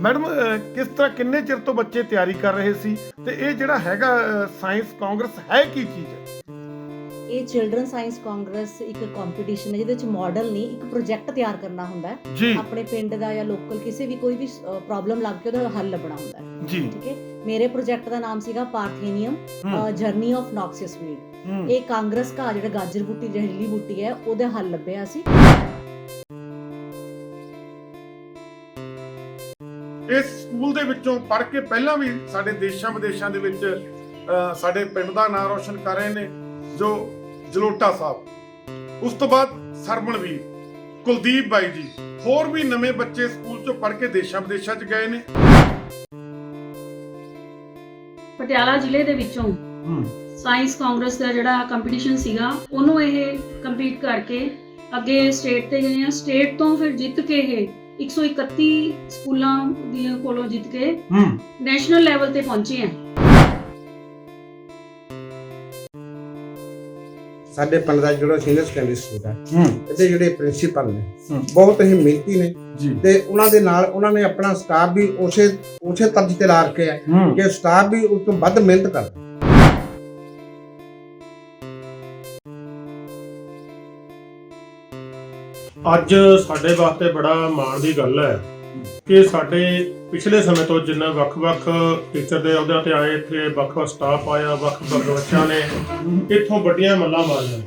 Madam ਕਿਸ ਤਰ੍ਹਾਂ ਕਿੰਨੇ ਚਿਰ ਤੋਂ ਬੱਚੇ ਤਿਆਰੀ ਕਰ ਰਹੇ ਸੀ ਤੇ ਇਹ ਜਿਹੜਾ ਹੈਗਾ ਸਾਇੰਸ ਕਾਂਗਰਸ ਹੈ ਕੀ ਚੀਜ਼? ਹੈ ਇਹ ਚਿਲਡਰਨ ਸਾਇੰਸ ਕਾਂਗਰਸ ਇੱਕ ਕੰਪੀਟੀਸ਼ਨ ਹੈ ਜਿਹਦੇ ਵਿੱਚ ਮਾਡਲ ਨਹੀਂ ਇੱਕ ਪ੍ਰੋਜੈਕਟ ਤਿਆਰ ਕਰਨਾ ਹੁੰਦਾ ਹੈ। ਆਪਣੇ ਪਿੰਡ ਦਾ ਜਾਂ ਲੋਕਲ ਕਿਸੇ ਵੀ ਕੋਈ ਵੀ ਪ੍ਰੋਬਲਮ ਲੱਗ ਕੇ ਉਹਦਾ ਹੱਲ ਲੱਭਣਾ ਹੁੰਦਾ ਹੈ। ਜੀ। ਠੀਕ ਹੈ? ਮੇਰੇ ਪ੍ਰੋਜੈਕਟ ਦਾ ਨਾਮ ਸੀਗਾ parthenium journey of noxious weed ਇਹ ਕਾਂਗਰਸ ਘਾਹ ਜਿਹੜਾ ਗਾਜਰ ਬੂਟੀ ਜ਼ਹਿਰੀਲੀ ਬੂਟੀ ਹੈ ਉਹਦਾ ਹੱਲ ਲੱਭਿਆ ਸੀ। ਇਸ ਸਕੂਲ ਦੇ ਵਿੱਚੋਂ ਪੜ੍ਹ ਕੇ ਪਹਿਲਾਂ ਵੀ ਸਾਡੇ ਦੇਸ਼ਾਂ ਵਿਦੇਸ਼ਾਂ ਦੇ ਵਿੱਚ ਸਾਡੇ ਪਿੰਡ ਦਾ ਨਾਮ ਰੋਸ਼ਨ ਕਰ ਰਹੇ ਨੇ ਜੋ ਜਲੋਟਾ ਸਾਹਿਬ। ਉਸ ਤੋਂ ਬਾਅਦ ਸਰਮਣਵੀਰ ਕੁਲਦੀਪ ਬਾਈ ਜੀ ਹੋਰ ਵੀ ਨਵੇਂ ਬੱਚੇ ਸਕੂਲ ਚੋਂ ਪੜ੍ਹ ਕੇ ਦੇਸ਼ਾਂ ਵਿਦੇਸ਼ਾਂ 'ਚ ਗਏ ਨੇ। ਪਟਿਆਲਾ ਜ਼ਿਲ੍ਹੇ ਦੇ ਵਿੱਚੋਂ ਸਾਇੰਸ ਕਾਂਗਰਸ ਦਾ ਜਿਹੜਾ ਕੰਪੀਟੀਸ਼ਨ ਸੀਗਾ ਉਹਨੂੰ ਇਹ ਕੰਪਲੀਟ ਕਰਕੇ ਅੱਗੇ ਸਟੇਟ ਤੇ ਗਏ ਆ। ਸਟੇਟ ਤੋਂ ਫਿਰ ਜਿੱਤ ਕੇ ਇਹ 131 ਸਕੂਲਾਂ ਦੀਆਂ ਕੋਲੋਂ ਜਿੱਤ ਕੇ ਹੂੰ। ਨੈਸ਼ਨਲ ਲੈਵਲ ਤੇ ਪਹੁੰਚੇ ਆ। ਸਾਡੇ ਪਿੰਡ ਦਾ ਜਿਹੜਾ ਸੀਨੀਅਰ ਸੈਕੰਡਰੀ ਸਕੂਲ ਹੈ ਹੂੰ। ਇਹਦੇ ਜਿਹੜੇ ਪ੍ਰਿੰਸੀਪਲ ਨੇ ਹੂੰ। ਬਹੁਤ ਹੀ ਮਿਹਨਤੀ ਨੇ। ਜੀ। ਤੇ ਉਹਨਾਂ ਦੇ ਨਾਲ ਉਹਨਾਂ ਨੇ ਆਪਣਾ ਸਟਾਫ ਵੀ ਉਸੇ ਉਸੇ ਤਰਜ ਤੇ ਲਾ ਰੱਖਿਆ ਹੈ ਹੂੰ। ਕਿ ਸਟਾਫ ਵੀ ਉਸ ਤੋਂ ਵੱਧ ਮਿਹਨਤ ਕਰਦਾ। ਅੱਜ ਸਾਡੇ ਵਾਸਤੇ ਬੜਾ ਮਾਣ ਦੀ ਗੱਲ ਹੈ ਕਿ ਸਾਡੇ ਪਿਛਲੇ ਸਮੇਂ ਤੋਂ ਜਿੰਨਾ ਵੱਖ-ਵੱਖ ਟੀਚਰ ਦੇ ਅਹੁਦਿਆਂ ਤੇ ਆਏ ਇੱਥੇ ਵੱਖ-ਵੱਖ ਸਟਾਫ ਆਇਆ ਵੱਖ-ਵੱਖ ਬੱਚਿਆਂ ਨੇ ਇੱਥੋਂ ਵੱਡੀਆਂ ਮੱਲਾਂ ਮਾਰੀਆਂ।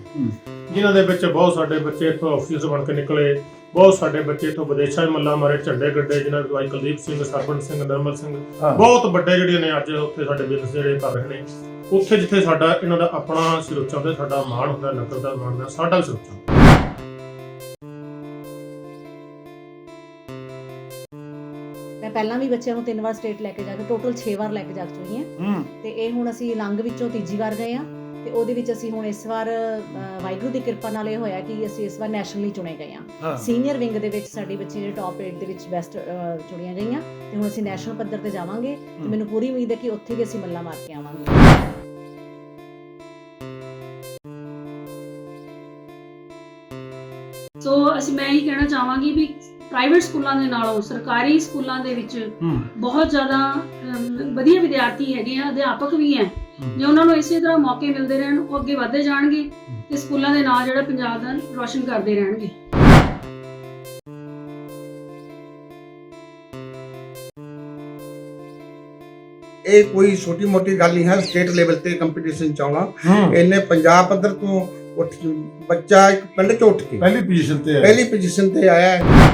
ਜਿਨ੍ਹਾਂ ਦੇ ਵਿੱਚ ਬਹੁਤ ਸਾਡੇ ਬੱਚੇ ਇੱਥੋਂ ਆਫਿਸਰ ਬਣ ਕੇ ਨਿਕਲੇ ਬਹੁਤ ਸਾਡੇ ਬੱਚੇ ਇੱਥੋਂ ਵਿਦੇਸ਼ਾਂ 'ਚ ਮੱਲਾਂ ਮਾਰੇ ਝੰਡੇ ਗੱਡੇ ਜਿਨ੍ਹਾਂ ਵਿੱਚ ਕੁਲਦੀਪ ਸਿੰਘ ਸਰਪੰਚ ਸਿੰਘ ਨਰਮਲ ਸਿੰਘ। ਬਹੁਤ ਵੱਡੇ ਜਿਹੜੇ ਨੇ ਅੱਜ ਉੱਥੇ ਸਾਡੇ ਬਿਜ਼ਨਸ ਜਿਹੜੇ ਕਰ ਰਹੇ ਨੇ ਉੱਥੇ ਜਿੱਥੇ ਸਾਡਾ ਇਹਨਾਂ ਦਾ ਆਪਣਾ ਸਿਰੋਚਾ ਹੁੰਦਾ ਸਾਡਾ ਮਾਣ ਹੁੰਦਾ ਨਗਰ ਦਾ ਮਾਣ ਹੁੰਦਾ ਸਾਡਾ ਸਿਰੋਚਾ ਪਹਿਲਾਂ ਵੀ ਬੱਚਿਆਂ ਨੂੰ ਤਿੰਨ ਵਾਰ ਸਟੇਟ ਲੈ ਕੇ ਜਾ ਕੇ ਟੋਟਲ 6 ਵਾਰ ਲੈ ਕੇ ਜਾ ਚੁੱਕੀ ਹਾਂ। ਤੇ ਇਹ ਹੁਣ ਅਸੀਂ ਲੰਘ ਵਿੱਚੋਂ ਤੀਜੀ ਵਾਰ ਗਏ ਆ ਤੇ ਉਹਦੇ ਵਿੱਚ ਅਸੀਂ ਹੁਣ ਇਸ ਵਾਰ ਵਾਹਿਗੁਰੂ ਦੀ ਕਿਰਪਾ ਨਾਲ ਇਹ ਹੋਇਆ ਕਿ ਅਸੀਂ ਇਸ ਵਾਰ ਨੈਸ਼ਨਲੀ ਚੁਣੇ ਗਏ ਆ ਸੀਨੀਅਰ ਵਿੰਗ ਦੇ ਵਿੱਚ ਸਾਡੀ ਬੱਚੀ ਜਿਹੜੇ ਟੌਪ 8 ਦੇ ਵਿੱਚ ਬੈਸਟ ਚੁਣੀਆਂ ਗਈਆਂ ਤੇ ਹੁਣ ਅਸੀਂ ਨੈਸ਼ਨਲ ਪੱਧਰ ਤੇ ਜਾਵਾਂਗੇ ਤੇ ਮੈਨੂੰ ਪੂਰੀ ਉਮੀਦ ਹੈ ਕਿ ਉੱਥੇ ਵੀ ਅਸੀਂ ਮੱਲਾ ਮਾਰ ਕੇ ਆਵਾਂਗੇ। ਸੋ ਅਸੀਂ ਮੈਂ ਇਹ ਕਹਿਣਾ ਚਾਹਾਂਗੀ ਵੀ ਪ੍ਰਾਈਵੇਟ ਸਕੂਲਾਂ ਦੇ ਨਾਲੋਂ ਸਰਕਾਰੀ ਸਕੂਲਾਂ ਦੇ ਵਿੱਚ ਬਹੁਤ ਜ਼ਿਆਦਾ ਵਧੀਆ ਵਿਦਿਆਰਥੀ ਹੈਗੇ ਆ ਅਧਿਆਪਕ ਵੀ ਹੈ। ਜੇ ਉਹਨਾਂ ਨੂੰ ਇਸੇ ਤਰ੍ਹਾਂ ਮੌਕੇ ਮਿਲਦੇ ਰਹਿਣ ਉਹ ਅੱਗੇ ਵਧਦੇ ਜਾਣਗੇ ਤੇ ਸਕੂਲਾਂ ਦੇ ਨਾਂ ਜਿਹੜਾ ਪੰਜਾਬ ਦਾ ਰੋਸ਼ਨ ਕਰਦੇ ਰਹਿਣਗੇ। ਇਹ ਕੋਈ ਛੋਟੀ ਮੋਟੀ ਗੱਲ ਨਹੀਂ ਹੈ ਸਟੇਟ ਲੈਵਲ ਤੇ ਕੰਪੀਟੀਸ਼ਨ ਚ ਆਉਣਾ। ਹੂੰ। ਇਹਨੇ ਪੰਜਾਬ ਪੱਧਰ ਤੋਂ ਉੱਠ ਕੇ- ਬੱਚਾ ਇੱਕ ਪਿੰਡ ਚ ਉੱਠ ਕੇ ਪਹਿਲੀ ਪੋਜੀਸ਼ਨ ਤੇ ਹੈ ਪਹਿਲੀ ਪੋਜੀਸ਼ਨ ਤੇ ਆਇਆ ਹੈ।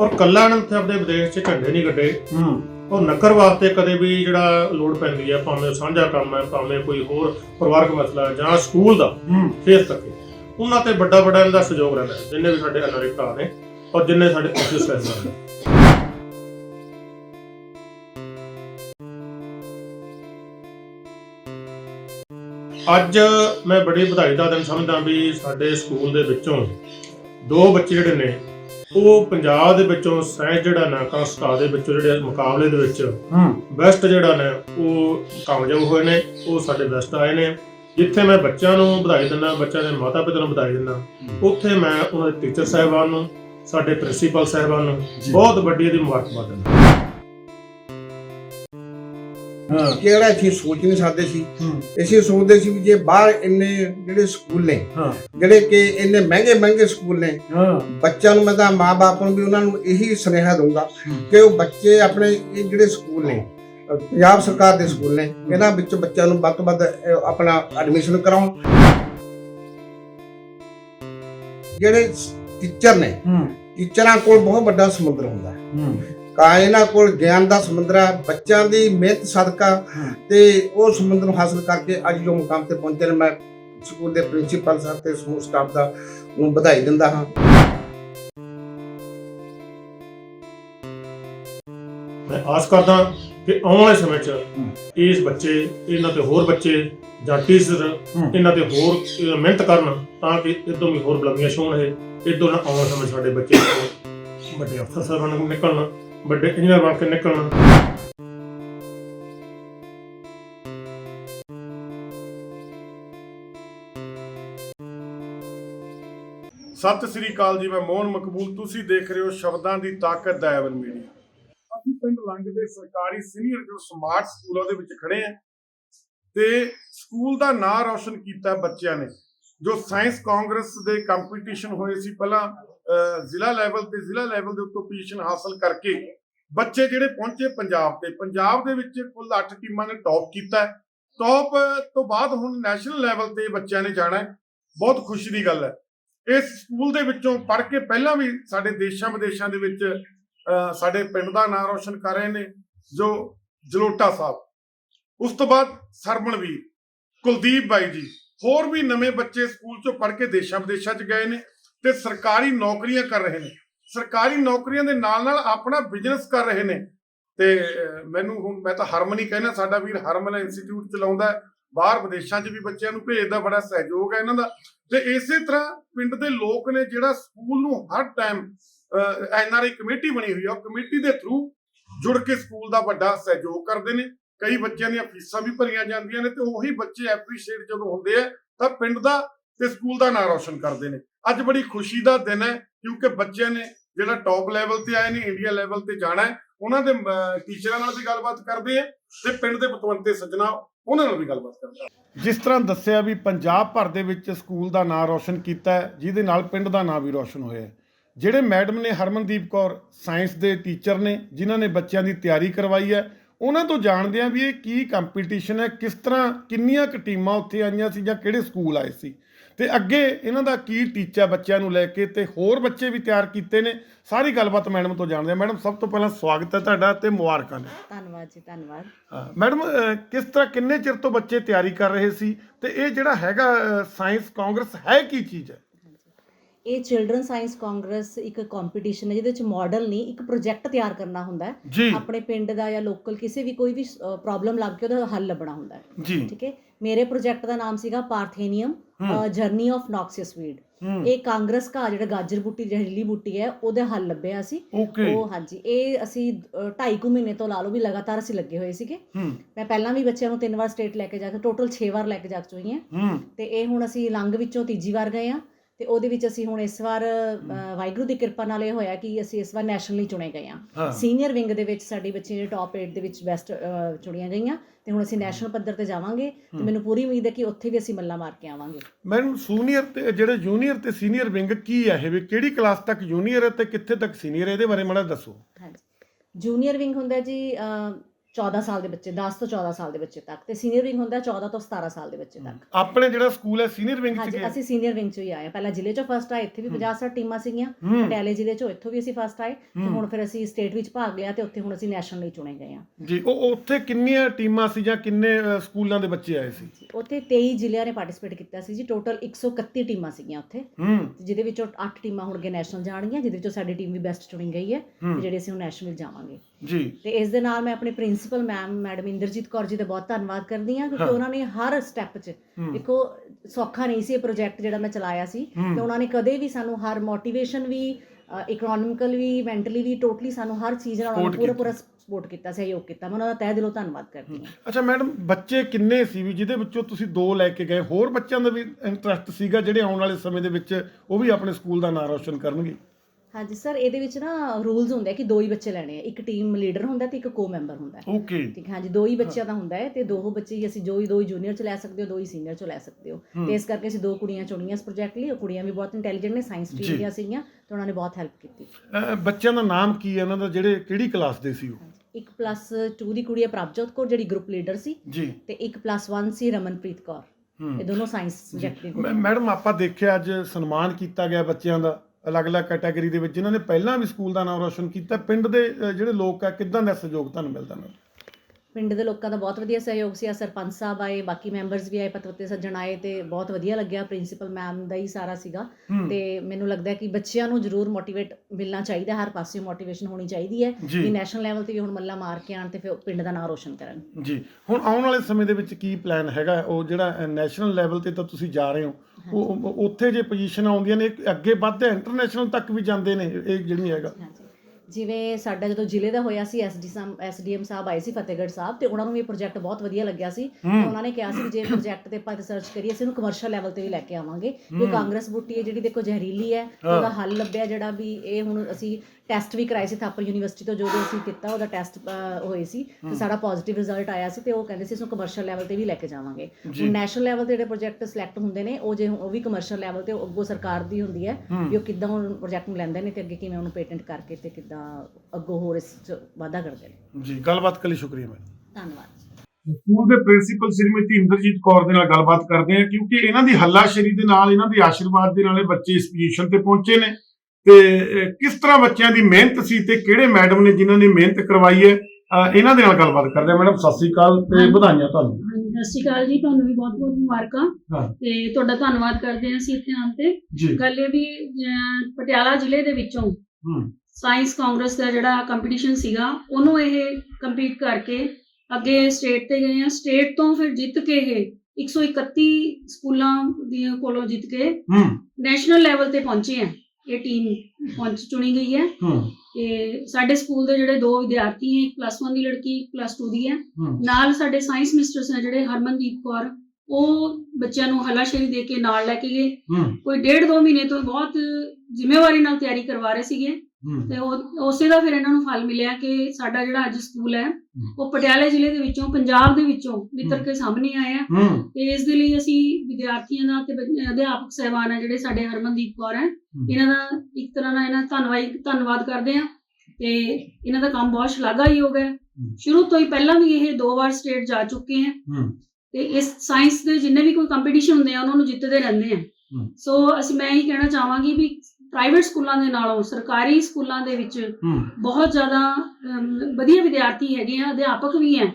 ਔਰ ਕੱਲਾ ਨੇ ਉੱਥੇ ਆਪਣੇ ਵਿਦੇਸ਼ 'ਚ ਝੰਡੇ ਨਹੀਂ ਕੱਢੇ। ਹੂੰ। ਔਰ ਨਕਰ ਵਾਸਤੇ ਕਦੇ ਵੀ ਜਿਹੜਾ ਲੋੜ ਪੈਂਦੀ ਹੈ ਭਾਵੇਂ ਸਾਂਝਾ ਕੰਮ ਹੈ ਭਾਵੇਂ ਕੋਈ ਹੋਰ ਪਰਿਵਾਰਕ ਮਸਲਾ ਹੈ ਜਾਂ ਸਕੂਲ ਦਾ ਫੇਸ ਤੱਕ। ਉਹਨਾਂ ਤੇ ਵੱਡਾ ਵੱਡਾ ਇਹਦਾ ਸਹਿਯੋਗ ਰਹਿੰਦਾ ਹੈ, ਜਿੰਨੇ ਵੀ ਸਾਡੇ ਅਨਰਿਕ ਭਰਾ ਨੇ ਔਰ ਜਿੰਨੇ ਸਾਡੇ ਆਫਿਸ ਸੈਂਟਰ ਨੇ। ਅੱਜ ਮੈਂ ਬੜੀ ਵਧਾਈ ਦਾ ਦਿਨ ਸਮਝਦਾ ਵੀ ਸਾਡੇ ਸਕੂਲ ਦੇ ਵਿੱਚੋਂ ਦੋ ਬੱਚੇ ਜਿਹੜੇ ਨੇ ਉਹ ਪੰਜਾਬ ਦੇ ਵਿੱਚੋਂ ਸਾਇੰਸ ਜਿਹੜਾ ਨਾ ਕਾਸਟਾ ਦੇ ਵਿੱਚੋਂ ਜਿਹੜੇ ਮੁਕਾਬਲੇ ਦੇ ਵਿੱਚ ਬੈਸਟ ਜਿਹੜਾ ਨੇ ਉਹ ਕਾਮਯਾਬ ਹੋਏ ਨੇ ਉਹ ਸਾਡੇ ਬੈਸਟ ਆਏ ਨੇ। ਜਿੱਥੇ ਮੈਂ ਬੱਚਿਆਂ ਨੂੰ ਵਧਾਈ ਦਿੰਦਾ ਬੱਚਿਆਂ ਦੇ ਮਾਤਾ ਪਿਤਾ ਨੂੰ ਵਧਾਈ ਦਿੰਦਾ ਉੱਥੇ ਮੈਂ ਉਹਨਾਂ ਦੇ ਟੀਚਰ ਸਾਹਿਬਾਨ ਨੂੰ ਸਾਡੇ ਪ੍ਰਿੰਸੀਪਲ ਸਾਹਿਬਾਨ ਨੂੰ। ਬਹੁਤ ਵੱਡੀ ਇਹਦੀ ਮੁਬਾਰਕਬਾਦ ਦਿੰਦਾ। ਕਿਹੜਾ ਅਸੀਂ ਸੋਚ ਨਹੀਂ ਸਕਦੇ ਸੀ। ਅਸੀਂ ਸੋਚਦੇ ਸੀ ਵੀ ਜੇ ਬਾਹਰ ਇੰਨੇ ਜਿਹੜੇ ਸਕੂਲ ਨੇ ਜਿਹੜੇ ਕਿ ਇੰਨੇ ਮਹਿੰਗੇ ਮਹਿੰਗੇ ਸਕੂਲ ਨੇ ਬੱਚਿਆਂ ਨੂੰ ਮੈਂ ਤਾਂ ਮਾਪੇ ਨੂੰ ਵੀ ਉਹਨਾਂ ਨੂੰ ਇਹੀ ਸੁਨੇਹਾ ਦਊਂਗਾ। ਕਿ ਉਹ ਬੱਚੇ ਆਪਣੇ ਇਹ ਜਿਹੜੇ ਸਕੂਲ ਨੇ ਪੰਜਾਬ ਸਰਕਾਰ ਦੇ ਸਕੂਲ ਨੇ ਇਹਨਾਂ ਵਿੱਚ ਬੱਚਿਆਂ ਨੂੰ ਵੱਧ ਤੋਂ ਵੱਧ ਆਪਣਾ ਐਡਮਿਸ਼ਨ ਕਰਾਉਣ। ਜਿਹੜੇ ਟੀਚਰ ਨੇ ਟੀਚਰਾਂ ਕੋਲ ਬਹੁਤ ਵੱਡਾ ਸਮੁੰਦਰ ਹੁੰਦਾ। ਹੈ। ਕਾ ਇਹਨਾਂ ਕੋਲ ਗਿਆਨ ਦਾ ਸਮੁੰਦਰ ਹੈ ਬੱਚਿਆਂ ਦੀ ਮਿਹਨਤ ਸਦਕਾ। ਤੇ ਉਹ ਸਮੁੰਦਰ ਨੂੰ ਹਾਸਲ ਕਰਕੇ ਅੱਜ ਜੋ ਮੁਕਾਮ ਤੇ ਪਹੁੰਚੇ ਨੇ ਮੈਂ ਸਕੂਲ ਦੇ ਪ੍ਰਿੰਸੀਪਲ ਸਾਹਿਬ ਤੇ ਸਮੂਹ ਸਟਾਫ ਦਾ ਨੂੰ ਵਧਾਈ ਦਿੰਦਾ ਹਾਂ ਮੈਂ ਆਸ ਕਰਦਾ ਕਿ ਆਉਣ ਵਾਲੇ ਸਮੇਂ 'ਚ। ਇਸ ਬੱਚੇ ਇਹਨਾਂ ਤੇ ਹੋਰ ਬੱਚੇ ਜਾਂ ਟੀਚਰ। ਇਹਨਾਂ ਤੇ ਹੋਰ ਮਿਹਨਤ ਕਰਨ ਤਾਂ ਕਿ ਇਦੋਂ ਵੀ ਹੋਰ ਬੁਲੰਦੀਆਂ ਛੂਹਣ ਇਹ ਇਦੋਂ ਨਾ ਆਉਣ ਵਾਲੇ ਸਮੇਂ ਸਾਡੇ ਬੱਚੇ ਵੱਡੇ ਅਫਸਰ ਬਣ ਕੇ ਨਿਕਲਣ ਵੱਡੇ ਇੰਜੀਨੀਅਰ ਬਣ ਕੇ ਨਿਕਲਣਾ। ਸਤਿ ਸ੍ਰੀ ਅਕਾਲ ਜੀ, ਮੈਂ ਮੋਹਨ ਮਕਬੂਲ। ਤੁਸੀਂ ਦੇਖ ਰਹੇ ਹੋ ਸ਼ਬਦਾਂ ਦੀ ਤਾਕਤ ਦਾ ਐਵਨ ਮੀਡੀਆ। ਅਸੀਂ ਪਿੰਡ ਲੰਗ ਦੇ ਸਰਕਾਰੀ ਸੀਨੀਅਰ ਜੋ ਸਮਾਰਟ ਸਕੂਲ ਉਹਦੇ ਵਿੱਚ ਖੜੇ ਆ ਤੇ ਸਕੂਲ ਦਾ ਨਾਂ ਰੌਸ਼ਨ ਕੀਤਾ ਬੱਚਿਆਂ ਨੇ, ਜੋ ਸਾਇੰਸ ਕਾਂਗਰਸ ਦੇ ਕੰਪੀਟੀਸ਼ਨ ਹੋਏ ਸੀ ਪਹਿਲਾਂ। ਜ਼ਿਲ੍ਹਾ ਲੈਵਲ ਤੇ ਜ਼ਿਲ੍ਹਾ ਲੈਵਲ ਦੇ ਉੱਤੋਂ ਪੋਜੀਸ਼ਨ ਹਾਸਲ ਕਰਕੇ ਬੱਚੇ ਜਿਹੜੇ ਪਹੁੰਚੇ ਪੰਜਾਬ ਤੇ, ਪੰਜਾਬ ਦੇ ਵਿੱਚ ਕੁੱਲ 8 ਟੀਮਾਂ ਨੇ ਟੌਪ ਕੀਤਾ ਟੌਪ ਤੋਂ ਬਾਅਦ ਹੁਣ ਨੈਸ਼ਨਲ ਲੈਵਲ ਤੇ ਬੱਚਿਆਂ ਨੇ ਜਾਣਾ ਬਹੁਤ ਖੁਸ਼ੀ ਦੀ ਗੱਲ ਹੈ। ਇਸ ਸਕੂਲ ਦੇ ਵਿੱਚੋਂ ਪੜ੍ਹ ਕੇ ਪਹਿਲਾਂ ਵੀ ਸਾਡੇ ਦੇਸ਼ਾਂ ਵਿਦੇਸ਼ਾਂ ਦੇ ਵਿੱਚ ਸਾਡੇ ਪਿੰਡ ਦਾ ਨਾਮ ਰੌਸ਼ਨ ਕਰ ਰਹੇ ਨੇ, ਜੋ ਜਲੋਟਾ ਸਾਹਿਬ। ਉਸ ਤੋਂ ਬਾਅਦ ਸਰਮਣਵੀਰ ਕੁਲਦੀਪ ਬਾਈ ਜੀ, ਹੋਰ ਵੀ ਨਵੇਂ ਬੱਚੇ ਸਕੂਲ ਚੋਂ ਪੜ੍ਹ ਕੇ ਦੇਸ਼ਾਂ ਵਿਦੇਸ਼ਾਂ 'ਚ ਗਏ ਨੇ। ਤੇ ਸਰਕਾਰੀ ਨੌਕਰੀਆਂ ਕਰ ਰਹੇ ਨੇ। ਸਰਕਾਰੀ ਨੌਕਰੀਆਂ ਦੇ ਨਾਲ ਨਾਲ ਆਪਣਾ ਬਿਜ਼ਨਸ ਕਰ ਰਹੇ ਨੇ। ਤੇ ਮੈਨੂੰ ਹੁਣ ਮੈਂ ਤਾਂ ਹਰਮਨ ਹੀ ਕਹਿਣਾ ਸਾਡਾ ਵੀਰ ਹਰਮਨ ਇੰਸਟੀਚਿਊਟ ਚਲਾਉਂਦਾ ਬਾਹਰ ਵਿਦੇਸ਼ਾਂ 'ਚ ਵੀ ਬੱਚਿਆਂ ਨੂੰ ਭੇਜਦਾ, ਬੜਾ ਸਹਿਯੋਗ ਹੈ ਇਹਨਾਂ ਦਾ। ਤੇ ਇਸੇ ਤਰ੍ਹਾਂ ਪਿੰਡ ਦੇ ਲੋਕ ਨੇ ਜਿਹੜਾ ਸਕੂਲ ਨੂੰ ਹਰ ਟਾਈਮ ਐਨਆਰਆਈ ਕਮੇਟੀ ਬਣੀ ਹੋਈ ਆ, ਉਹ ਕਮੇਟੀ ਦੇ ਥਰੂ ਜੁੜ ਕੇ ਸਕੂਲ ਦਾ ਵੱਡਾ ਸਹਿਯੋਗ ਕਰਦੇ ਨੇ। ਕਈ ਬੱਚਿਆਂ ਦੀਆਂ ਫੀਸਾਂ ਵੀ ਭਰੀਆਂ ਜਾਂਦੀਆਂ ਨੇ ਤੇ ਉਹੀ ਬੱਚੇ ਐਪਰੀਸ਼ੀਏਟ ਜਦੋਂ ਹੁੰਦੇ ਆ, ਤਾਂ ਪਿੰਡ ਦਾ ਤੇ ਸਕੂਲ ਦਾ ਨਾਮ ਰੌਸ਼ਨ ਕਰਦੇ ਨੇ। ਅੱਜ ਬੜੀ ਖੁਸ਼ੀ ਦਾ ਦਿਨ ਹੈ ਕਿਉਂਕਿ ਬੱਚਿਆਂ ਨੇ ਜਿਹੜਾ ਟੌਪ ਲੈਵਲ ਤੇ ਆਏ ਨੇ ਇੰਡੀਆ ਲੈਵਲ ਤੇ ਜਾਣਾ ਹੈ, ਉਹਨਾਂ ਦੇ ਟੀਚਰਾਂ ਨਾਲ ਵੀ ਗੱਲਬਾਤ ਕਰਦੇ ਆ ਤੇ ਪਿੰਡ ਦੇ ਪਤਵੰਤੇ ਸੱਜਣਾ ਉਹਨਾਂ ਨਾਲ ਵੀ ਗੱਲਬਾਤ ਕਰਦੇ ਆ। ਜਿਸ ਤਰ੍ਹਾਂ ਦੱਸਿਆ ਵੀ ਪੰਜਾਬ ਭਰ ਦੇ ਵਿੱਚ ਸਕੂਲ ਦਾ ਨਾਮ ਰੌਸ਼ਨ ਕੀਤਾ ਹੈ, ਜਿਹਦੇ ਨਾਲ ਪਿੰਡ ਦਾ ਨਾਮ ਵੀ ਰੌਸ਼ਨ ਹੋਇਆ ਹੈ। ਜਿਹੜੇ ਮੈਡਮ ਨੇ ਹਰਮਨਦੀਪ ਕੌਰ, ਸਾਇੰਸ ਦੇ ਟੀਚਰ ਨੇ, ਜਿਨ੍ਹਾਂ ਨੇ ਬੱਚਿਆਂ ਦੀ ਤਿਆਰੀ ਕਰਵਾਈ ਹੈ, ਉਹਨਾਂ ਤੋਂ ਜਾਣਦੇ ਆ ਵੀ ਇਹ ਕੀ ਕੰਪੀਟੀਸ਼ਨ ਹੈ, ਕਿਸ ਤਰ੍ਹਾਂ ਕਿੰਨੀਆਂ ਕੁ ਟੀਮਾਂ ਉੱਥੇ ਆਈਆਂ ਸੀ ਜਾਂ ਕਿਹੜੇ ਸਕੂਲ ਆਏ ਸੀ। ਤੇ ਅੱਗੇ ਇਹਨਾਂ ਦਾ ਕੀ ਟੀਚਾ ਬੱਚਿਆਂ ਨੂੰ ਲੈ ਕੇ ਤੇ ਹੋਰ ਬੱਚੇ ਵੀ ਤਿਆਰ ਕੀਤੇ ਨੇ ਸਾਰੀ ਗੱਲਬਾਤ ਮੈਡਮ ਤੋਂ ਜਾਣਦੇ ਆ ਮੈਡਮ ਸਭ ਤੋਂ ਪਹਿਲਾਂ ਸਵਾਗਤ ਹੈ ਤੁਹਾਡਾ ਤੇ ਮੁਬਾਰਕਾਂ ਨੇ। ਧੰਨਵਾਦ ਜੀ ਧੰਨਵਾਦ। ਹਾਂ, ਮੈਡਮ ਅਹ, ਕਿਸ ਤਰ੍ਹਾਂ ਕਿੰਨੇ ਚਿਰ ਤੋਂ ਬੱਚੇ ਤਿਆਰੀ ਕਰ ਰਹੇ ਸੀ ਤੇ ਇਹ ਜਿਹੜਾ ਹੈਗਾ ਸਾਇੰਸ ਕਾਂਗਰਸ ਹੈ ਕੀ ਚੀਜ਼ ਹੈ? ਇਹ ਚਿਲਡਰਨ ਸਾਇੰਸ ਕਾਂਗਰਸ ਇੱਕ ਕੰਪੀਟੀਸ਼ਨ ਹੈ ਜਿਹਦੇ ਵਿੱਚ ਮਾਡਲ ਨਹੀਂ ਇੱਕ ਪ੍ਰੋਜੈਕਟ ਤਿਆਰ ਕਰਨਾ ਹੁੰਦਾ ਹੈ। ਆਪਣੇ ਪਿੰਡ ਦਾ ਜਾਂ ਲੋਕਲ ਕਿਸੇ ਵੀ ਕੋਈ ਵੀ ਪ੍ਰੋਬਲਮ ਲੱਗ ਕੇ ਉਹਦਾ ਹੱਲ ਲੱਭਣਾ ਹੁੰਦਾ ਹੈ। ਠੀਕ ਹੈ? ਮੇਰੇ ਪ੍ਰੋਜੈਕਟ ਦਾ ਨਾਮ ਸੀਗਾ parthenium journey of noxious weed ਇਹ ਕਾਂਗਰਸ ਘਾਹ ਜਿਹੜਾ ਗਾਜਰ ਬੂਟੀ ਜ਼ਹਿਰੀਲੀ ਬੂਟੀ ਹੈ ਉਹਦੇ ਹੱਲ ਲੱਭਿਆ ਸੀ ਉਹ ਹਾਂਜੀ ਇਹ ਅਸੀਂ ਅ, ਢਾਈ ਕੁ ਮਹੀਨੇ ਤੋਂ ਲਾ ਲਓ ਵੀ ਲਗਾਤਾਰ ਅਸੀਂ ਲੱਗੇ ਹੋਏ ਸੀਗੇ। ਮੈਂ ਪਹਿਲਾਂ ਵੀ ਬੱਚਿਆਂ ਨੂੰ ਤਿੰਨ ਵਾਰ ਸਟੇਟ ਲੈ ਕੇ ਜਾ ਕੇ ਟੋਟਲ 6 ਵਾਰ ਲੈ ਕੇ ਜਾ ਚੁੱਕੀ ਹਾਂ। ਹੂੰ। ਤੇ ਇਹ ਹੁਣ ਅਸੀਂ ਲੰਗ ਵਿੱਚੋਂ ਤੀਜੀ ਵਾਰ ਗਏ ਆ ਤੇ ਉਹਦੇ ਵਿੱਚ ਅਸੀਂ ਹੁਣ ਇਸ ਵਾਰ ਵਾਹਿਗੁਰੂ ਦੀ ਕਿਰਪਾ ਨਾਲ ਇਹ ਹੋਇਆ ਕਿ ਅਸੀਂ ਇਸ ਵਾਰ ਨੈਸ਼ਨਲੀ ਚੁਣੇ ਗਏ ਆ ਹਾਂ। ਸੀਨੀਅਰ ਵਿੰਗ ਦੇ ਵਿੱਚ ਸਾਡੀ ਬੱਚੀ ਜਿਹੜੇ ਟੌਪ 8 ਦੇ ਵਿੱਚ ਬੈਸਟ ਚੁਣੀਆਂ ਗਈਆਂ ਤੇ ਹੁਣ ਅਸੀਂ ਨੈਸ਼ਨਲ ਪੱਧਰ ਤੇ ਜਾਵਾਂਗੇ ਤੇ ਮੈਨੂੰ ਪੂਰੀ ਉਮੀਦ ਹੈ ਕਿ ਉੱਥੇ ਵੀ ਅਸੀਂ ਮੱਲਾ ਮਾਰ ਕੇ ਆਵਾਂਗੇ। ਮੈਡਮ ਜੂਨੀਅਰ ਤੇ ਜਿਹੜੇ ਜੂਨੀਅਰ ਤੇ ਸੀਨੀਅਰ ਵਿੰਗ ਕੀ ਹੈ ਇਹ ਵੀ? ਕਿਹੜੀ ਕਲਾਸ ਤੱਕ ਜੂਨੀਅਰ ਹੈ ਤੇ ਕਿੱਥੇ ਤੱਕ ਸੀਨੀਅਰ ਹੈ? ਇਹਦੇ ਬਾਰੇ ਮਾੜਾ ਦੱਸੋ। ਹਾਂਜੀ। ਜੂਨੀਅਰ ਵਿੰਗ ਹੁੰਦਾ ਜੀ 14 ਸਾਲ ਦੇ ਬੱਚੇ 10 ਤੋਂ 14 ਸਾਲ ਦੇ ਬੱਚੇ ਤੱਕ ਤੇ ਸੀਨੀਅਰ ਵਿੰਗ ਹੁੰਦਾ 14 ਤੋਂ 17 ਸਾਲ ਦੇ ਬੱਚੇ ਤੱਕ। ਆਪਣੇ ਜਿਹੜਾ ਸਕੂਲ ਹੈ ਸੀਨੀਅਰ ਵਿੰਗ ਚ ਹਾਂਜੀ ਗਿਆ ਅਸੀਂ ਸੀਨੀਅਰ ਵਿੰਗ ਚੋਂ ਹੀ ਆਏ ਹਾਂ। ਪਹਿਲਾਂ ਜ਼ਿਲ੍ਹੇ ਚੋਂ ਫਸਟ ਆਏ ਇੱਥੇ ਵੀ 50 60 ਟੀਮਾਂ ਸੀਗੀਆਂ। ਹੂੰ ਪਟਿਆਲੇ ਜ਼ਿਲ੍ਹੇ ਚੋਂ ਇੱਥੋਂ ਵੀ ਅਸੀਂ ਫਸਟ ਆਏ ਤੇ। ਹੁਣ ਫਿਰ ਅਸੀਂ ਸਟੇਟ ਵਿੱਚ ਭਾਗ ਲਿਆ ਤੇ ਉੱਥੇ ਹੁਣ ਅਸੀਂ ਨੈਸ਼ਨਲ ਲਈ ਚੁਣੇ ਗਏ ਹਾਂ। ਜੀ ਉਹ ਉੱਥੇ ਕਿੰਨੀਆਂ ਟੀਮਾਂ ਸੀ ਜਾਂ ਕਿੰਨੇ ਅ, ਸਕੂਲਾਂ ਦੇ ਬੱਚੇ ਆਏ ਸੀ? ਉੱਥੇ 23 ਜ਼ਿਲ੍ਹਿਆਂ ਨੇ ਪਾਰਟਿਸਿਪੇਟ ਕੀਤਾ ਸੀ ਜੀ। ਟੋਟਲ 131 ਟੀਮਾਂ ਸੀਗੀਆਂ ਉੱਥੇ। ਹੂੰ ਜਿਹਦੇ ਵਿੱਚੋਂ 8 ਟੀਮਾਂ ਹੁਣ ਅੱਗੇ ਨੈਸ਼ਨਲ ਜਾਣਗੀਆਂ ਜਿਹਦੇ ਵਿੱਚੋਂ ਸਾਡੀ ਟੀਮ ਵੀ ਬੈਸਟ ਚੁਣੀ ਗਈ ਹੈ ਤੇ ਜਿਹੜੇ ਅਸੀਂ ਹੁਣ ਨੈਸ਼ਨਲ ਜਾਵਾਂਗੇ। ਜੀ। ਤੇ ਇਸ ਦੇ ਨਾਲ ਮੈਂ ਆਪਣੇ principal ma'am madam Inderjit Kaur ji ਦਾ ਬਹੁਤ ਧੰਨਵਾਦ ਕਰਦੀ ਹਾਂ ਕਿਉਂਕਿ। ਉਹਨਾਂ ਨੇ ਹਰ ਸਟੈਪ 'ਚ ਦੇਖੋ ਸੌਖਾ ਨਹੀਂ ਸੀ ਇਹ ਪ੍ਰੋਜੈਕਟ ਜਿਹੜਾ ਮੈਂ ਚਲਾਇਆ ਸੀ। ਤੇ ਉਹਨਾਂ ਨੇ ਕਦੇ ਵੀ ਸਾਨੂੰ ਹਰ ਮੋਟੀਵੇਸ਼ਨ ਵੀ ਇਕਨੋਮਿਕਲ ਵੀ ਮੈਂਟਲੀ ਵੀ ਟੋਟਲੀ ਸਾਨੂੰ ਹਰ ਚੀਜ਼ ਨਾਲ ਉਹਨਾਂ ਪੂਰਾ। ਪੂਰਾ ਸਪੋਰਟ ਕੀਤਾ ਸਹਿਯੋਗ ਕੀਤਾ ਮੈਂ ਉਹਨਾਂ ਦਾ ਤਹਿ ਦਿਲੋਂ ਧੰਨਵਾਦ ਕਰਦੀ ਹਾਂ ਅੱਛਾ ਮੈਡਮ ਬੱਚੇ ਕਿੰਨੇ ਸੀ ਵੀ ਜਿਹਦੇ ਵਿੱਚੋਂ ਤੁਸੀਂ ਦੋ ਲੈ ਕੇ ਗਏ ਹੋਰ ਬੱਚਿਆਂ ਦਾ ਵੀ ਇੰਟਰਸਟ ਸੀਗਾ ਜਿਹੜੇ ਆਉਣ ਵਾਲੇ ਸਮੇਂ ਦੇ ਵਿੱਚ ਉਹ ਵੀ ਆਪਣੇ ਸਕੂਲ ਦਾ ਨਾਮ ਰੌਸ਼ਨ ਕਰਨਗੇ ਹਾਂਜੀ ਸਰ ਇਹਦੇ ਵਿੱਚ ਨਾ ਰੂਲਸ ਹੁੰਦੇ ਆ ਕਿ ਦੋ ਹੀ ਬੱਚੇ ਲੈਣੇ ਆ। ਇੱਕ ਟੀਮ ਲੀਡਰ ਹੁੰਦਾ ਤੇ ਇੱਕ ਕੋ ਮੈਂਬਰ ਹੁੰਦਾ ਹੈ। ਓਕੇ। ਠੀਕ ਹੈ ਹਾਂਜੀ ਦੋ ਹੀ ਬੱਚਿਆਂ ਦਾ ਹੁੰਦਾ ਹੈ ਤੇ ਦੋ ਬੱਚੇ ਹੀ ਅਸੀਂ ਜੋ ਹੀ ਦੋ ਹੀ ਜੂਨੀਅਰ ਚ ਲੈ ਸਕਦੇ ਹੋ ਦੋ ਹੀ ਸੀਨੀਅਰ ਚ ਲੈ ਸਕਦੇ ਹੋ। ਤੇ ਇਸ ਕਰਕੇ ਅਸੀਂ ਦੋ ਕੁੜੀਆਂ ਚੁਣੀਆਂ ਇਸ ਪ੍ਰੋਜੈਕਟ ਲਈ। ਉਹ ਕੁੜੀਆਂ ਵੀ ਬਹੁਤ ਇੰਟੈਲੀਜੈਂਟ ਨੇ ਸਾਇੰਸ ਜੀ। ਸਟਰੀਮ ਦੀਆਂ ਸੀਗੀਆਂ ਤੇ ਉਹਨਾਂ ਨੇ ਬਹੁਤ ਹੈਲਪ ਕੀਤੀ। ਬੱਚਿਆਂ ਦਾ ਨਾਮ ਕੀ ਹੈ? ਉਹਨਾਂ ਦਾ ਜਿਹੜੇ ਕਿਹੜੀ ਕਲਾਸ ਦੇ ਸੀ ਉਹ? ਹਾਂਜੀ ਇੱਕ ਪਲੱਸ 2 ਦੀ ਕੁੜੀ ਹੈ ਪ੍ਰਭਜੋਤ ਕੌਰ ਜਿਹੜੀ ਗਰੁੱਪ ਲੀਡਰ ਸੀ। ਜੀ। ਤੇ ਇੱਕ ਪਲੱਸ 1 ਸੀ ਰਮਨਪ੍ਰੀਤ ਕੌਰ। ਹੂੰ। ਇਹ ਦੋਨੋਂ ਸਾਇੰਸ ਸਬਜੈਕਟ ਦੀ ਮੈਡਮ ਆਪਾਂ ਦੇਖਿਆ ਅੱਜ ਸਨਮਾਨ ਕੀਤਾ ਗਿਆ ਬੱਚਿਆਂ ਦਾ। ਅਲੱਗ-ਅਲੱਗ ਕੈਟਾਗਰੀ ਦੇ ਵਿੱਚ ਜਿਨ੍ਹਾਂ ਨੇ ਪਹਿਲਾਂ ਵੀ ਸਕੂਲ ਦਾ ਨਾਮ ਰੌਸ਼ਨ ਕੀਤਾ ਪਿੰਡ ਦੇ ਅ, ਜਿਹੜੇ ਲੋਕ ਆ ਕਿੱਦਾਂ ਦਾ ਸਹਿਯੋਗ ਤੁਹਾਨੂੰ ਮਿਲਦਾ? ਨਾ ਪਿੰਡ ਦੇ ਲੋਕਾਂ ਦਾ ਬਹੁਤ ਵਧੀਆ ਸਹਿਯੋਗ ਸੀ। ਆ ਸਰਪੰਚ ਸਾਹਿਬ ਆਏ ਬਾਕੀ ਮੈਂਬਰਸ ਵੀ ਆਏ ਪਤਵਤੇ ਸੱਜਣ ਆਏ ਤੇ ਬਹੁਤ ਵਧੀਆ ਲੱਗਿਆ। ਪ੍ਰਿੰਸੀਪਲ ਮੈਮ ਦਾ ਹੀ ਸਾਰਾ ਸੀਗਾ। ਤੇ ਮੈਨੂੰ ਲੱਗਦਾ ਕਿ ਬੱਚਿਆਂ ਨੂੰ ਜ਼ਰੂਰ ਮੋਟੀਵੇਟ ਮਿਲਣਾ ਚਾਹੀਦਾ ਹਰ ਪਾਸੇ ਮੋਟੀਵੇਸ਼ਨ ਹੋਣੀ ਚਾਹੀਦੀ ਹੈ। ਕਿ ਨੈਸ਼ਨਲ ਲੈਵਲ ਤੇ ਵੀ ਹੁਣ ਮੱਲਾ ਮਾਰ ਕੇ ਆਣ ਤੇ ਫਿਰ ਪਿੰਡ ਦਾ ਨਾਮ ਰੋਸ਼ਨ ਕਰਨ। ਜੀ। ਹੁਣ ਆਉਣ ਵਾਲੇ ਸਮੇਂ ਦੇ ਵਿੱਚ ਕੀ ਪਲਾਨ ਹੈਗਾ? ਉਹ ਜਿਹੜਾ ਨੈਸ਼ਨਲ ਲੈਵਲ ਤੇ ਤਾਂ ਤੁਸੀਂ ਜਾ ਰਹੇ ਹੋ। ਉਹ ਉੱਥੇ ਜੇ ਪੋਜੀਸ਼ਨ ਆਉਂਦੀਆਂ ਨੇ ਅੱਗੇ ਵੱਧਦੇ ਇੰਟਰਨੈਸ਼ਨਲ ਤੱਕ ਵੀ ਜਾਂਦੇ ਨੇ ਇਹ ਜਿਹੜੀ ਹੈਗਾ। ਜਿਵੇਂ ਸਾਡਾ ਜਦੋਂ ਜ਼ਿਲ੍ਹੇ ਦਾ ਹੋਇਆ ਸੀ ਐਸਡੀ ਸਾਹਿਬ ਐਸਡੀਐਮ ਸਾਹਿਬ ਆਏ ਸੀ ਫਤਿਹਗੜ੍ਹ ਸਾਹਿਬ ਤੇ ਉਹਨਾਂ ਨੂੰ ਵੀ ਇਹ ਪ੍ਰੋਜੈਕਟ ਬਹੁਤ ਵਧੀਆ ਲੱਗਿਆ ਸੀ। ਤੇ ਉਹਨਾਂ ਨੇ ਕਿਹਾ ਸੀ ਜੇ ਪ੍ਰੋਜੈਕਟ ਤੇ ਆਪਾਂ ਰਿਸਰਚ ਕਰੀਏ ਅਸੀਂ ਇਹਨੂੰ ਕਮਰਸ਼ੀਅਲ ਲੈਵਲ ਤੇ ਵੀ ਲੈ ਕੇ ਆਵਾਂਗੇ। ਕਿਉਂਕਿ ਕਾਂਗਰਸ ਬੂਟੀ ਹੈ ਜਿਹੜੀ ਦੇਖੋ ਜ਼ਹਿਰੀਲੀ ਹੈ ਉਹਦਾ ਹੱਲ ਲੱਭਿਆ ਜਿਹੜਾ ਵੀ ਇਹ ਹੁਣ ਅਸੀਂ ਟੈਸਟ ਵੀ ਕਰਾਏ ਸੀ ਥਾਪਰ ਯੂਨੀਵਰਸਿਟੀ ਤੋਂ ਜਦੋਂ ਅਸੀਂ ਕੀਤਾ ਉਹਦਾ ਟੈਸਟ ਹੋਏ ਸੀ। ਤੇ ਸਾਡਾ ਪੋਜ਼ਿਟਿਵ ਰਿਜ਼ਲਟ ਆਇਆ ਸੀ ਤੇ ਉਹ ਕਹਿੰਦੇ ਸੀ ਇਸ ਨੂੰ ਕਮਰਸ਼ੀਅਲ ਲੈਵਲ ਤੇ ਵੀ ਲੈ ਕੇ ਜਾਵਾਂਗੇ। ਜੀ। ਹੁਣ ਨੈਸ਼ਨਲ ਲੈਵਲ ਤੇ ਜਿਹੜੇ ਪ੍ਰੋਜੈਕਟ ਸਿਲੈਕਟ ਹੁੰਦੇ ਨੇ ਉਹ ਜੇ ਉਹ ਵੀ ਕਮਰਸ਼ੀਅਲ ਲੈਵਲ ਤੇ ਅੱਗੋਂ ਸਰਕਾਰ ਦੀ ਹੁੰਦੀ ਹੈ ਵੀ ਉਹ ਕਿੱਦਾਂ ਉਹ ਪ੍ਰੋਜੈਕਟ ਨੂੰ ਲੈਂਦੇ ਨੇ ਤੇ ਅੱਗੇ ਕਿਵੇਂ ਉਹਨੂੰ ਪੇਟੈਂਟ ਕਰਕੇ ਤੇ ਕਿੱਦਾਂ ਅੱਗੋਂ ਹੋਰ ਇਸ ਚ ਵਾਧਾ ਕਰਦੇ ਨੇ। ਜੀ ਗੱਲਬਾਤ ਕਰ ਲਈ ਸ਼ੁਕਰੀਆ ਮੈਡਮ। ਧੰਨਵਾਦ ਸਕੂਲ ਦੇ ਪ੍ਰਿੰਸੀਪਲ ਸ਼੍ਰੀਮਤੀ ਇੰਦਰਜੀਤ ਕੌਰ ਦੇ ਨਾਲ ਗੱਲਬਾਤ ਕਰਦੇ ਹਾਂ ਕਿਉਂਕਿ ਇਹਨਾਂ ਦੀ ਹੱਲਾਸ਼ੇਰੀ ਦੇ ਨਾਲ ਇਹਨਾਂ ਦੇ ਆਸ਼ੀਰਵਾਦ ਦੇ ਨਾਲ ਇਹ ਬੱਚੇ ਇਸ ਪੋਜੀਸ਼ਨ ਤੇ ਪਹੁੰਚੇ ਨੇ। ਤੇ ਅਹ, ਕਿਸ ਤਰ੍ਹਾਂ ਬੱਚਿਆਂ ਦੀ ਮਿਹਨਤ ਸੀ ਤੇ ਕਿਹੜੇ ਮੈਡਮ ਨੇ ਜਿਨ੍ਹਾਂ ਨੇ ਮਿਹਨਤ ਕਰਵਾਈ ਹੈ ਅਹ, ਇਹਨਾਂ ਦੇ ਨਾਲ ਗੱਲਬਾਤ ਕਰਦੇ ਹਾਂ। ਮੈਡਮ ਸਤਿ ਸ੍ਰੀ ਅਕਾਲ ਤੇ ਵਧਾਈਆਂ ਤੁਹਾਨੂੰ। ਹਾਂਜੀ ਸਤਿ ਸ਼੍ਰੀ ਅਕਾਲ ਜੀ ਤੁਹਾਨੂੰ ਵੀ ਬਹੁਤ ਬਹੁਤ ਮੁਬਾਰਕਾਂ। ਹਾਂ। ਤੇ ਤੁਹਾਡਾ ਧੰਨਵਾਦ ਕਰਦੇ ਹਾਂ ਅਸੀਂ ਇੱਥੇ ਆਉਣ ਤੇ। ਜੀ। ਗੱਲ ਇਹ ਵੀ ਅਹ, ਪਟਿਆਲਾ ਜ਼ਿਲ੍ਹੇ ਦੇ ਵਿੱਚੋਂ ਹੂੰ। ਸਾਇੰਸ ਕਾਂਗਰਸ ਦਾ ਜਿਹੜਾ ਕੰਪੀਟੀਸ਼ਨ ਸੀਗਾ ਉਹਨੂੰ ਇਹ ਕੰਪੀਟ ਕਰਕੇ ਅੱਗੇ ਸਟੇਟ ਤੇ ਗਏ ਆ। ਸਟੇਟ ਤੋਂ ਫਿਰ ਜਿੱਤ ਕੇ ਇਹ 131 ਸਕੂਲਾਂ ਦੀਆਂ ਕੋਲੋਂ ਜਿੱਤ ਕੇ ਹੂੰ। ਨੈਸ਼ਨਲ ਲੈਵਲ ਤੇ ਪਹੁੰਚੇ ਆ। ਇਹ ਟੀਮ ਪਹੁੰਚ ਚੁਣੀ ਗਈ ਹੈ। ਹੂੰ। ਤੇ ਸਾਡੇ ਸਕੂਲ ਦੇ ਜਿਹੜੇ ਦੋ ਵਿਦਿਆਰਥੀ ਹੈ ਇੱਕ ਪਲੱਸ 1 ਦੀ ਲੜਕੀ ਪਲੱਸ 2 ਦੀ ਹੈ। ਨਾਲ ਸਾਡੇ ਸਾਇੰਸ ਮਿਸਟਰਸ ਨੇ ਜਿਹੜੇ ਹਰਮਨਦੀਪ ਕੌਰ ਉਹ ਬੱਚਿਆਂ ਨੂੰ ਹਲਾਸ਼ੇਰੀ ਦੇ ਕੇ ਨਾਲ ਲੈ ਕੇ ਗਏ। ਕੋਈ ਡੇਢ ਦੋ ਮਹੀਨੇ ਤੋਂ ਬਹੁਤ ਜ਼ਿੰਮੇਵਾਰੀ ਨਾਲ ਤਿਆਰੀ ਕਰਵਾ ਰਹੇ ਸੀਗੇ। ਤੇ ਉਹ ਉਸੇ ਦਾ ਫਿਰ ਇਹਨਾਂ ਨੂੰ ਫਲ ਮਿਲਿਆ ਕਿ ਸਾਡਾ ਜਿਹੜਾ ਅੱਜ ਸਕੂਲ ਹੈ ਉਹ ਪਟਿਆਲੇ ਜ਼ਿਲ੍ਹੇ ਦੇ ਵਿੱਚੋਂ ਪੰਜਾਬ ਦੇ ਵਿੱਚੋਂ ਨਿੱਤਰ ਕੇ ਸਾਹਮਣੇ ਆਇਆ ਤੇ ਇਸ ਦੇ ਲਈ ਅਸੀਂ ਵਿਦਿਆਰਥੀਆਂ ਦਾ ਤੇ ਅਧਿਆਪਕ ਸਹਿਬਾਨ ਹੈ ਜਿਹੜੇ ਸਾਡੇ ਹਰਮਨਦੀਪ ਕੌਰ ਹੈ ਇਹਨਾਂ ਦਾ ਇੱਕ ਤਰ੍ਹਾਂ ਨਾਲ ਇਹਨਾਂ ਧੰਨਵਾਦ ਧੰਨਵਾਦ ਕਰਦੇ ਹਾਂ। ਤੇ ਇਹਨਾਂ ਦਾ ਕੰਮ ਬਹੁਤ ਸ਼ਲਾਘਾਯੋਗ ਹੈ। ਸ਼ੁਰੂ ਤੋਂ ਹੀ ਪਹਿਲਾਂ ਵੀ ਇਹ ਦੋ ਵਾਰ ਸਟੇਟ ਜਾ ਚੁੱਕੇ ਹੈ। ਤੇ ਇਸ ਸਾਇੰਸ ਦੇ ਜਿੰਨੇ ਵੀ ਕੋਈ ਕੰਪੀਟੀਸ਼ਨ ਹੁੰਦੇ ਆ ਉਹਨਾਂ ਨੂੰ ਜਿੱਤਦੇ ਰਹਿੰਦੇ ਆ। ਸੋ ਅਸੀਂ ਮੈਂ ਇਹੀ ਕਹਿਣਾ ਚਾਹਾਂਗੀ ਵੀ ਪ੍ਰਾਈਵੇਟ ਸਕੂਲਾਂ ਦੇ ਨਾਲੋਂ ਸਰਕਾਰੀ ਸਕੂਲਾਂ ਦੇ ਵਿੱਚ ਬਹੁਤ ਜ਼ਿਆਦਾ ਵਧੀਆ ਵਿਦਿਆਰਥੀ ਹੈਗੇ ਆ ਅਧਿਆਪਕ ਵੀ ਹੈ।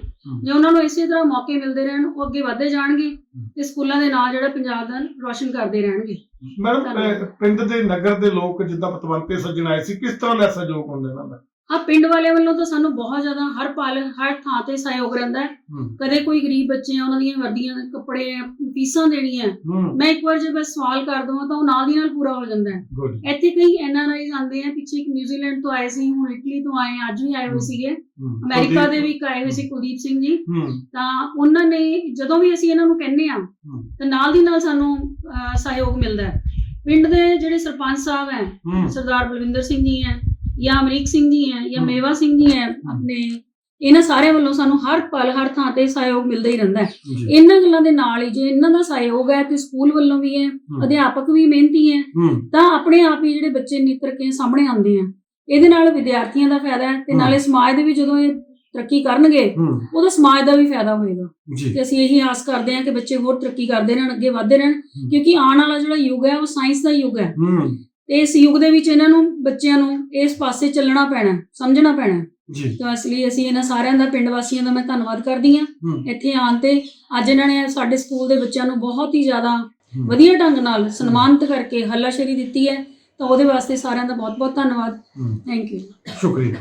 ਜੇ ਉਹਨਾਂ ਨੂੰ ਇਸੇ ਤਰ੍ਹਾਂ ਮੌਕੇ ਮਿਲਦੇ ਰਹਿਣ ਉਹ ਅੱਗੇ ਵਧਦੇ ਜਾਣਗੇ ਤੇ ਸਕੂਲਾਂ ਦੇ ਨਾਂ ਜਿਹੜਾ ਪੰਜਾਬ ਦਾ ਰੋਸ਼ਨ ਕਰਦੇ ਰਹਿਣਗੇ। ਮੈਡਮ ਪਿੰਡ ਦੇ ਨਗਰ ਦੇ ਲੋਕ ਜਿੱਦਾਂ ਪਤਵੰਤੇ ਸੱਜਣ ਆਏ ਸੀ ਕਿਸ ਤਰ੍ਹਾਂ ਦਾ ਸਹਿਯੋਗ ਹੁੰਦਾ ਇਹਨਾਂ ਦਾ? ਹਾਂ ਪਿੰਡ ਵਾਲਿਆਂ ਵੱਲੋਂ ਤਾਂ ਸਾਨੂੰ ਬਹੁਤ ਜ਼ਿਆਦਾ ਹਰ ਪਲ ਹਰ ਥਾਂ ਤੇ ਸਹਿਯੋਗ ਰਹਿੰਦਾ ਹੈ। ਕਦੇ ਕੋਈ ਗਰੀਬ ਬੱਚੇ ਆ ਉਹਨਾਂ ਦੀਆਂ ਵਰਦੀਆਂ ਕੱਪੜੇ ਫੀਸਾਂ ਦੇਣੀਆਂ ਮੈਂ ਇੱਕ ਵਾਰ ਜੇ ਬਸ ਸਵਾਲ ਕਰ ਦਵਾਂ ਤਾਂ ਉਹ ਨਾਲ ਦੀ ਨਾਲ ਪੂਰਾ ਹੋ ਜਾਂਦਾ ਹੈ। ਇੱਥੇ ਕਈ ਐਨਆਰਆਈਜ਼ ਆਉਂਦੇ ਆ ਪਿੱਛੇ ਇੱਕ ਨਿਊਜ਼ੀਲੈਂਡ ਤੋਂ ਆਏ ਸੀ ਹੁਣ ਇਟਲੀ ਤੋਂ ਆਏ ਅੱਜ ਵੀ ਆਏ ਹੋਏ ਸੀਗੇ। ਅਮਰੀਕਾ ਦੇ ਵੀ ਆਏ ਹੋਏ ਸੀ ਕੁਲਦੀਪ ਸਿੰਘ ਜੀ। ਤਾਂ ਉਹਨਾਂ ਨੇ ਜਦੋਂ ਵੀ ਅਸੀਂ ਇਹਨਾਂ ਨੂੰ ਕਹਿੰਨੇ ਆ ਤਾਂ ਨਾਲ ਦੀ ਨਾਲ ਸਾਨੂੰ ਸਹਿਯੋਗ ਮਿਲਦਾ ਹੈ। ਪਿੰਡ ਦੇ ਜਿਹੜੇ ਸਰਪੰਚ ਸਾਹਿਬ ਹੂੰ। ਸਰਦਾਰ ਬਲਵਿੰਦਰ ਸਿੰਘ ਜੀ ਹੈ ਜਾਂ ਅਮਰੀਕ ਸਿੰਘ ਜੀ ਹੈ ਜਾਂ। ਮੇਵਾ ਸਿੰਘ ਜੀ ਹੈ ਆਪਣੇ ਇਹਨਾਂ ਸਾਰਿਆਂ ਵੱਲੋਂ ਸਾਨੂੰ ਹਰ ਪਲ ਹਰ ਥਾਂ ਤੇ ਸਹਿਯੋਗ ਮਿਲਦਾ ਹੀ ਰਹਿੰਦਾ ਹੈ। ਇਹਨਾਂ ਗੱਲਾਂ ਦੇ ਨਾਲ ਹੀ ਜੇ ਇਹਨਾਂ ਦਾ ਸਹਿਯੋਗ ਹੈ ਤੇ ਸਕੂਲ ਵੱਲੋਂ ਵੀ ਹੈ ਅਧਿਆਪਕ ਵੀ ਮਿਹਨਤੀ ਹੈ ਤਾਂ ਆਪਣੇ ਆਪ ਹੀ ਜਿਹੜੇ ਬੱਚੇ ਨਿੱਤਰ ਕੇ ਸਾਹਮਣੇ ਆਉਂਦੇ ਆ ਇਹਦੇ ਨਾਲ ਵਿਦਿਆਰਥੀਆਂ ਦਾ ਫਾਇਦਾ ਹੈ ਤੇ। ਨਾਲੇ ਸਮਾਜ ਦੇ ਵੀ ਜਦੋਂ ਇਹ ਤਰੱਕੀ ਕਰਨਗੇ ਉਹਦਾ ਸਮਾਜ ਦਾ ਵੀ ਫਾਇਦਾ ਹੋਏਗਾ। ਤੇ ਅਸੀਂ ਇਹੀ ਆਸ ਕਰਦੇ ਹਾਂ ਕਿ ਬੱਚੇ ਹੋਰ ਤਰੱਕੀ ਕਰਦੇ ਰਹਿਣ ਅੱਗੇ ਵਧਦੇ ਰਹਿਣ ਕਿਉਂਕਿ ਆਉਣ ਵਾਲਾ ਜਿਹੜਾ ਯੁੱਗ ਹੈ ਉਹ ਸਾਇੰਸ ਦਾ ਯੁੱਗ ਹੂੰ। ਤੇ ਇਸ ਯੁੱਗ ਦੇ ਵਿੱਚ ਇਹਨਾਂ ਨੂੰ ਬੱਚਿਆਂ ਨੂੰ ਇਸ ਪਾਸੇ ਚੱਲਣਾ ਪੈਣਾ ਸਮਝਣਾ ਪੈਣਾ। ਜੀ। ਤਾਂ ਇਸ ਲਈ ਅਸੀਂ ਇਹਨਾਂ ਸਾਰਿਆਂ ਦਾ ਪਿੰਡ ਵਾਸੀਆਂ ਦਾ ਮੈਂ ਧੰਨਵਾਦ ਕਰਦੀ ਹਾਂ। ਇੱਥੇ ਆਉਣ ਤੇ ਅੱਜ ਇਹਨਾਂ ਨੇ ਸਾਡੇ ਸਕੂਲ ਦੇ ਬੱਚਿਆਂ ਨੂੰ ਬਹੁਤ ਹੀ ਜ਼ਿਆਦਾ। ਵਧੀਆ ਢੰਗ ਨਾਲ ਸਨਮਾਨਿਤ ਕਰਕੇ ਹੱਲਾਸ਼ੇਰੀ ਦਿੱਤੀ ਹੈ। ਤਾਂ ਉਹਦੇ ਵਾਸਤੇ ਸਾਰਿਆਂ ਦਾ ਬਹੁਤ ਬਹੁਤ ਧੰਨਵਾਦ ਥੈਂਕ ਯੂ ਸ਼ੁਕਰੀਆ।